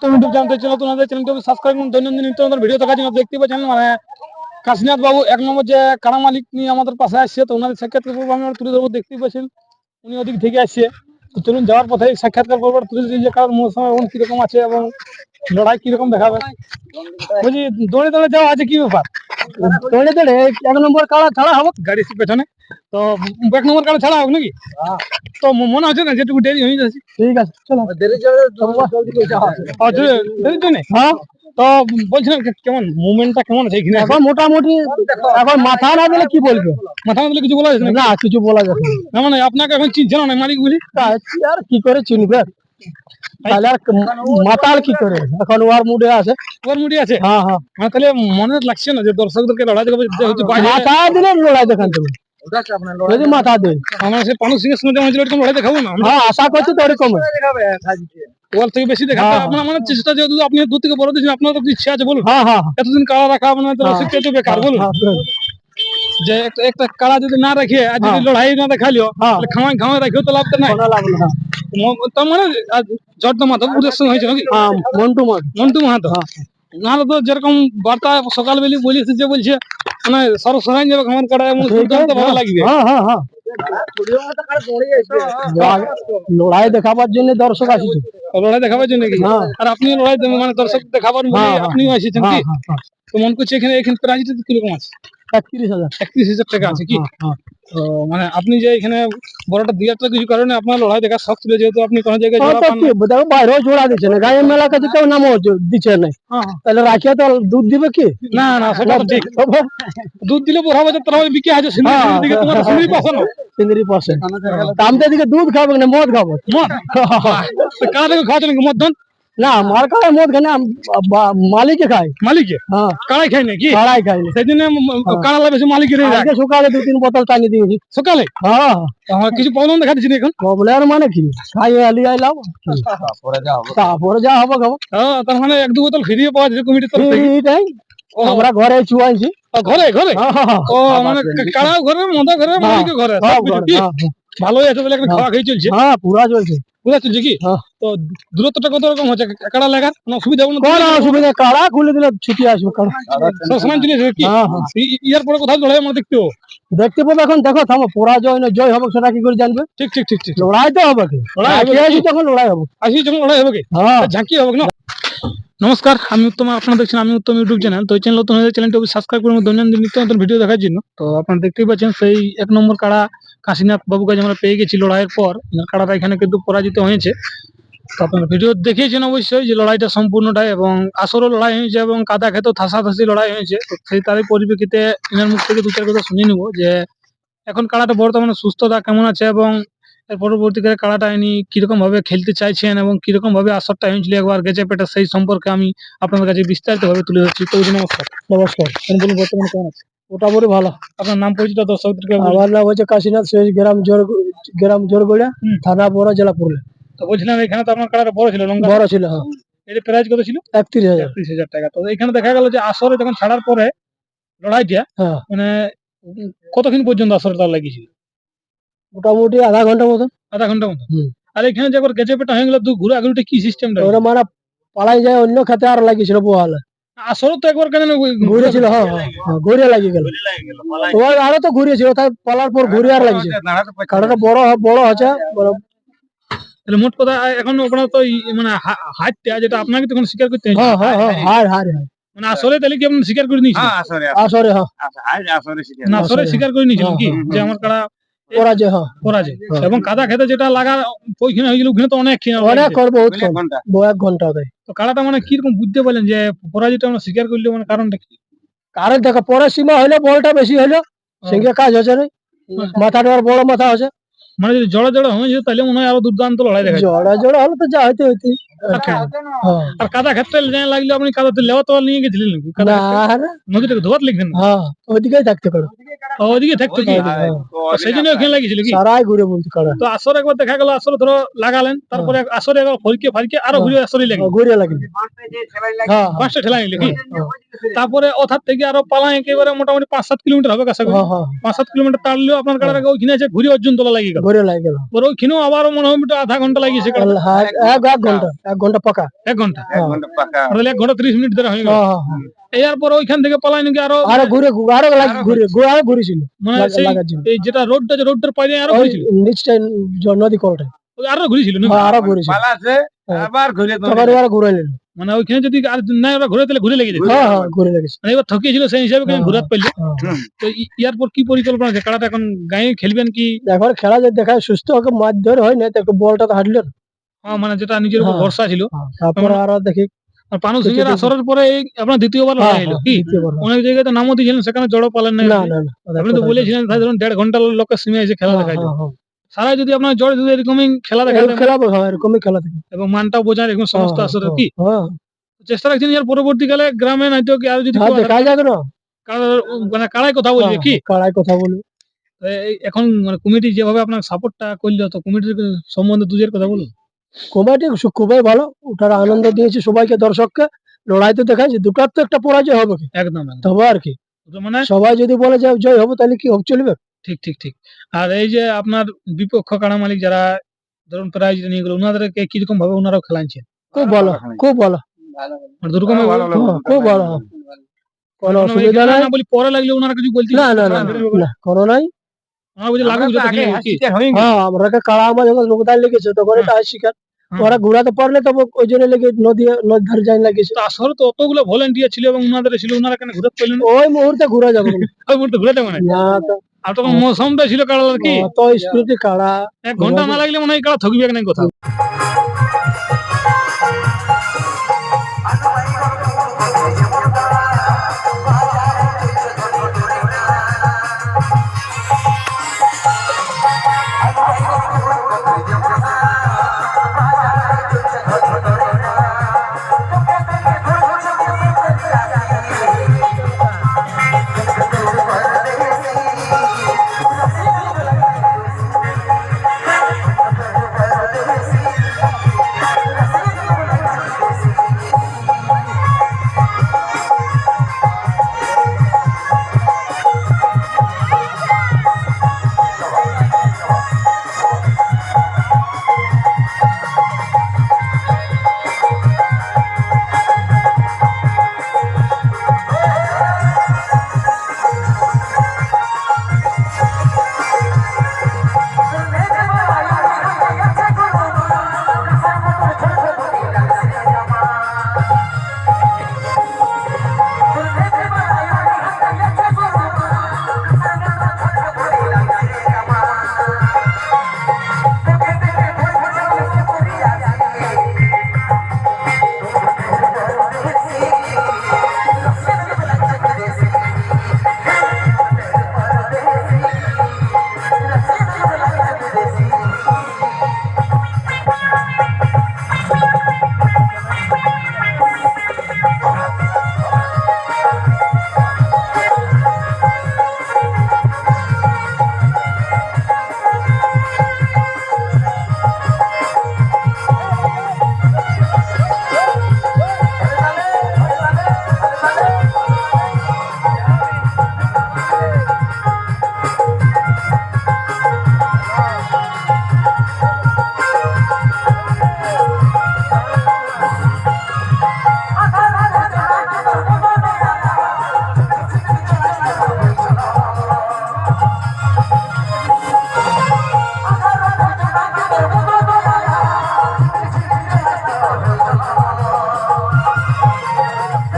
তো YouTube channel তোমাদের চ্যানেলটি সাবস্ক্রাইব করুন। দৈনন্দিন নিত্য নতুন ভিডিও দেখার জন্য দেখতে পাচ্ছেন মানে কাশীনাথ বাবু এক নম্বর যে কারা মালিক নিয়ে আমাদের পাশে আসছে, তো ওনাদের সাক্ষাৎকার করব আমি তুলে ধরবো, দেখতেই পাচ্ছেন, উনি ওদিক থেকে আসছে। তো চলুন, যাওয়ার পথে সাক্ষাৎকার করব তুলে ধরি, যে কারোর মৌসুম এবং কীরকম আছে এবং লড়াই কীরকম দেখাবে। বলছি, দৌড়ে দৌড়ে যাওয়া আছে কি ব্যাপার? দৌড়ে দৌড়ে এক নম্বর ছাড়া হবে। গাড়ির পেছনে। তো এক নম্বর ছাড়া হোক নাকি? তো মনে হচ্ছে না যেটুকু দেরি হয়ে যাচ্ছে? ঠিক আছে চলো। জোরে- দেরির জন্যে? তো বলছিলাম কেমন মুভমেন্টটা কেমন আছে এখানে? এখন মোটামুটি এখন মাথা না দিলে কি বলবে? মাথা না দিলে কিছু বলা যাচ্ছে না? কিছু বলা যাচ্ছে না। মানে আপনাকে এখন চিনছে না মালিক বলি। আর কি করে চিনবে? তাহলে আর মাথা আর কি করে? এখন ওর মুডে আছে? ওর মুডে আছে? হ্যাঁ হ্যাঁ। তাহলে মনে লাগছে না যে দর্শকদেরকে লড়াই দেখাবে যে হচ্ছে বাইরে মাথা দিলে লড়াই দেখান তুমি। যদি মাথা দেয়। আমরা সে পানু সিংহের সঙ্গে যেমন ছিল এরকম লড়াই দেখাবো না? হ্যাঁ আশা করছি তো এরকম ওর থেকে বেশি দেখা আপনার মানে চেষ্টা যেহেতু আপনি দূর থেকে বড় দিয়েছেন আপনার তো ইচ্ছা আছে বলুন। হ্যাঁ হ্যাঁ। এতদিন কারা রাখা আপনার তো রসিকটা বেকার বলুন। যে একটা একটা কারা যদি না রাখে আর যদি লড়াই না দেখালিও খাওয়াই খাওয়াই রাখিও তো লাভ তো নাই। ম- তার মানে জর্দ উদ্দেশ্য হয়েছে নাকি? মন্টু মাহাতো মন্টু মাহাতো। নাহলে তো যেরকম বার্তা সকালবেলি বলিস যে বলছে মানে যাবে কাটা দুর্দান্ত ভালো লাগবে। লড়াই দেখাবার জন্য দর্শক আসছে। লড়াই দেখাবার জন্য কি? আর আপনি লড়াই মানে দর্শক দেখাবার আপনিও আসছেন কি? তো মন করছে এখানে এখানে প্রাইজটা কীরকম আছে? একত্রিশ হাজার। একত্রিশ হাজার টাকা আছে কি? তো মানে আপনি যে এখানে বড়টা দিয়ার তো কিছু কারণে আপনার লড়াই দেখার শখ ছিল যেহেতু আপনি কোনো জায়গায় জোড়া পান না। বাইরেও জোড়া দিচ্ছে না। গায়ের মেলা কাছে কেউ নামও দিচ্ছে না। হ্যাঁ, হ্যাঁ। তাহলে রাখিয়া তো দুধ দিবে কি? না না সেটা ঠিক। দুধ দিলে পড়া বাজার তারা বিকে আছে সিন্ধুর দিকে তোমার পাশে আমাদের দিকে দুধ খাবে না মদ খাব। মদ? কারা খাওয়াচ্ছে নাকি মদ ধন? না আমার কাছে মদ খায় না মালিকে খায়। মালিকে? হ্যাঁ। কারাই খাই নাকি? ভাড়াই খায়। না। সেই জন্য কারা বেশি মালিকের আজকে সকালে দু তিন বোতল টানি দিয়েছি। সকালে? হ্যাঁ। কিছু প্রবলেম দেখা দিচ্ছি এখন? প্রবলেম মানে কি? খাইয়ে আলি আইলাম তারপরে যা হবে। খাব। হ্যাঁ, তার মানে এক দু বোতল ফিরিয়ে পাওয়া যাচ্ছে কমিটির তরফ থেকে। এইটাই আমরা ঘরে চুয়াইছি ঘরে ঘরে? হ্যাঁ, হ্যাঁ, হ্যাঁ। ও মানে কারা ঘরে মদা ঘরে মালিকে ঘরে? হ্যাঁ, হ্যাঁ। ভালোই আছে বলে একটা খাওয়া খেয়ে চলছে। হ্যাঁ পুরা চলছে। বুঝা কি হ্যাঁ। তো দূরত্বটা কত রকম হচ্ছে? কাড়া লাগার কোনো অসুবিধা হবে না কোন অসুবিধা কারা খুলে দিলে ছুটি আসবে। সমান কি হ্যাঁ, হ্যাঁ। ইয়ার পরে কোথাও লড়াই আমরা দেখতে পাবো দেখতে পাবো এখন। দেখো থামো। পরাজয় না জয় হবে সেটা কি করে জানবে? ঠিক ঠিক ঠিক ঠিক। লড়াই তো হবে কি? লড়াই আসি তখন লড়াই হবে। আসি যখন লড়াই হবে কি? হ্যাঁ। ঝাঁকি হবে না? নমস্কার, আমি উত্তম, আপনারা দেখছেন আমি উত্তম ইউটিউব চ্যানেল তো চ্যানেল নতুন হয়ে চ্যানেলটি সাবস্ক্রাইব করুন দৈনন্দিন নিত্য নতুন ভিডিও দেখার জন্য। তো আপনারা দেখতেই পাচ্ছেন, সেই এক নম্বর কাড়া কাশীনাথ বাবু কাছে আমরা পেয়ে গেছি লড়াইয়ের পর। কাড়াটা এখানে কিন্তু পরাজিত হয়েছে। তো আপনারা ভিডিও দেখিয়েছেন অবশ্যই যে লড়াইটা সম্পূর্ণটাই এবং আসরও লড়াই হয়েছে এবং কাদা খেতেও থাসাথাসি লড়াই হয়েছে। তো সেই তারই পরিপ্রেক্ষিতে এনার মুখ থেকে দু চার কথা শুনে নিব যে এখন কাড়াটা বর্তমানে সুস্থতা কেমন আছে এবং এর পরবর্তীকালে ইনি কীরকম ভাবে খেলতে চাইছেন এবং কীরকম ভাবে আসরটা হয়েছিল একবার গেছে পেটে সেই সম্পর্কে আমি আপনাদের কাছে বিস্তারিত ভাবে তুলে ধরছি। তো নমস্কার। নমস্কার। বলুন বর্তমানে কেমন আছে? বলে ভালো। আপনার নাম পরিচিত দর্শকদেরকে। আমার নাম হচ্ছে কাশীনাথ শেষ গ্রাম জোর গ্রাম জোরগড়িয়া হুম। থানা বড় জেলা পুরুলিয়া তো বলছিলাম এখানে তো আপনার কাড়াটা বড় ছিল লঙ্কা বড় ছিল হ্যাঁ। এর প্রাইস কত ছিল? একত্রিশ হাজার। একত্রিশ হাজার টাকা। তো এখানে দেখা গেল যে আসরে যখন ছাড়ার পরে লড়াইটা হ্যাঁ। মানে কতক্ষণ পর্যন্ত আসরে তার লাগিয়েছিল? মোটামুটি আধা ঘণ্টা মতন। আধা ঘণ্টা মতো হুম। আর এখানে যে একবার গেছে পেটা হয়ে গেল দু ঘুরে আগুলটা কি সিস্টেমটা ওরা মানে পালাই যায় অন্য খেতে আর লাগিয়েছিল পোহালে। আসরে তো একবার কেন ঘুরেছিল হ্যাঁ হ্যাঁ, হ্যাঁ ঘুরে লাগিয়ে গেল। ওর আরও তো ঘুরেছিল তাই পালার পর ঘুরে আর লাগিয়েছে। কাটাটা বড় হ- বড় হচ্ছে বড়। তাহলে মোট কথা এখন আপনার তো মানে হা- হাইটটা যেটা আপনাকে তখন স্বীকার করতে হয়েছে হ্যাঁ হ্যাঁ হ্যাঁ হার হার হার। মানে আসলে তাহলে কি আপনি স্বীকার করে আসরে হ্যাঁ না আসলে স্বীকার করে নিয়েছিলেন কি? হ্যাঁ, যে আমার কাড়া হ্যাঁ। পরাজয়। হ্যাঁ। এবং কাদা খেতে যেটা লাগা ওইখানে হয়েছিল ওখানে তো অনেক খেয়ে অনেক লাগিয়েছে। কর বহুত কম ব- এক ঘণ্টা তো কাড়াটা মানে কীরকম বুঝতে পারলেন যে পরাজয়টা আমরা স্বীকার করলে মানে কারণটা কি? কারণ দেখো পরের সীমা হইলে বলটা বেশি হইল সঙ্গে কাজ হচ্ছে না। মাথাটা আর বড় মাথা আছে মানে যদি জড়া জড়া হয়েছে তাহলে মনে হয় আরও দুর্দান্ত লড়াই দেখা। জড়া জড়া হলে তো যা হইতে হইতে। হ্যাঁ। আর কাদা ক্ষেত্রে লাগলে আপনি কাদাতে লেওয়া তোলা নিয়ে গেছিলেন নাকি? নদীটাকে ধোয়াত লিখবেন হ্যাঁ ওইদিকেই থাকতে পারো। ও, ওইদিকে থাকতো সেই জন্য ওখানে লাগিয়েছিল কি? সারাই ঘুরে বলতে কারও? তো আসর একবার দেখা গেল আসর ধরো লাগালেন তারপরে আসরে একবার ফরিকে ফারিকে আরও ঘুরে আসরে লাগে ঘুরে লাগে হ্যাঁ পাঁচটা ঠেলা নিলে কি? তারপরে ওথার থেকে আরও পালা একেবারে মোটামুটি পাঁচ সাত কিলোমিটার হবে কাছাকাছি। হ্যাঁ হ্যাঁ। পাঁচ সাত কিলোমিটার তাড়লেও আপনার আগে ওইখানে আছে ঘুরে অর্জুন তোলা লাগিয়ে গেল। ঘুরে লাগে গেল। পরে ওইখানেও আবার মনে হয় আধা ঘণ্টা লাগিয়েছে হ্যাঁ, এক এক ঘণ্টা এক ঘণ্টা পাকা। এক ঘণ্টা। হ্যাঁ। তাহলে এক ঘণ্টা ত্রিশ মিনিট ধরে হয়ে গেল। হ্যাঁ, হ্যাঁ, হ্যাঁ। এরপর ওইখান থেকে পালাই নাকি আরও আরও ঘুরে আরও ঘুরে ঘুরে আরও ঘুরেছিল। মানে লাগা- এই যেটা রোডটা যে রোডটার পাইলে আরও ঘুরেছিল? নিচটাই নদী কলটাই ওই আরও ঘুরেছিল না? হ্যাঁ, আরও ঘুরেছিল। আবার ঘুরে আবার ঘুরে নিল মানে ওইখানে যদি আর না ওরা ঘুরে তাহলে ঘুরে লেগে যেত। হ্যাঁ হ্যাঁ ঘুরে লেগেছে মানে এবার ঠকিয়েছিল সেই হিসাবে হ্যাঁ, ঘুরাত পাইলো হ্যাঁ। তো ইয়ার পর কি পরিকল্পনা আছে? কাড়াটা এখন গায়ে খেলবেন কি? এখন খেলা যদি দেখায় সুস্থ ওকে মাছ ধরে হয় না তো একটু বলটা তো হাঁটলো। আহ, মানে যেটা নিজের উপর হ্যাঁ। ভরসা ছিল। তারপরে আরও দেখি। আর পানু সিং এর আসরের পরে এই আপনার দ্বিতীয়বার হ্যাঁ, লড়াই হলো হ্যাঁ, কি? অনেক জায়গায় তো নামও দিয়েছিলেন সেখানে জড়ো পালেন না আপনি তো বলেছিলেন ধরুন দেড় ঘণ্টা লোকের সীমে এসে খেলা হ্যাঁ, দেখাই হ্যাঁ, হ্যাঁ। সারা যদি আপনার জড়ে যদি এরকমই খেলা দেখা খেলা হ্যাঁ, এরকমই খেলা থাকে। এবং মানটাও বোঝায় এরকম সমস্ত হ্যাঁ, আসরে হ্যাঁ, কি? হ্যাঁ। চেষ্টা রাখছেন এর পরবর্তীকালে গ্রামে তো কি আর যদি দেখা যাবে না। মানে কাড়াই কথা বলবে কি? কাড়াই কথা বলব। এখন মানে কমিটি যেভাবে আপনার সাপোর্টটা করল তো কমিটির সম্বন্ধে দুজের কথা বলুন। কমিটি খুবই ভালো ওটার আনন্দ দিয়েছে সবাইকে দর্শককে। লড়াই তো দেখাচ্ছে দুটার তো একটা পরাজয় হবে কি? একদম তবে আর কি। মানে সবাই যদি বলে যে জয় হবে তাহলে কি হবে চলবে? ঠিক ঠিক ঠিক। আর এই যে আপনার বিপক্ষ কাড়া মালিক যারা ধরুন প্রাইজ নিয়ে গেল ওনাদেরকে কীরকম ভাবে ওনারাও খেলাচ্ছেন খুব ভালো খুব ভালো। দুরকম ভালো খুব ভালো। কোনো অসুবিধা নাই। বলি পরে লাগলে ওনারা কিছু বলছি না না না না। কোনো নাই। ওনারা বলছে লাগুক যত খেলে কি আমরা কাড়া আমার যখন লোকদান লেগেছে তখন এটা শিকার। ওরা ঘুরাতে পারলে তবে ওই জন্য লেগে নদী নদী ধারে যাই লাগিয়েছে। তো আসলে তো অতগুলো ভলেন্টিয়ার ছিল এবং ওনাদের ছিল ওনারা কেন ঘুরতে পারলেন ওই মুহূর্তে ঘুরা যাবে। ওই মুহূর্তে ঘুরে যাবে না? না তো আর তখন মৌসুমটা ছিল কাড়া কি? স্মৃতি কাড়া। এক ঘণ্টা না লাগলে মনে হয় কাড়া থকবে না কোথাও ¡Ah, ah, ah!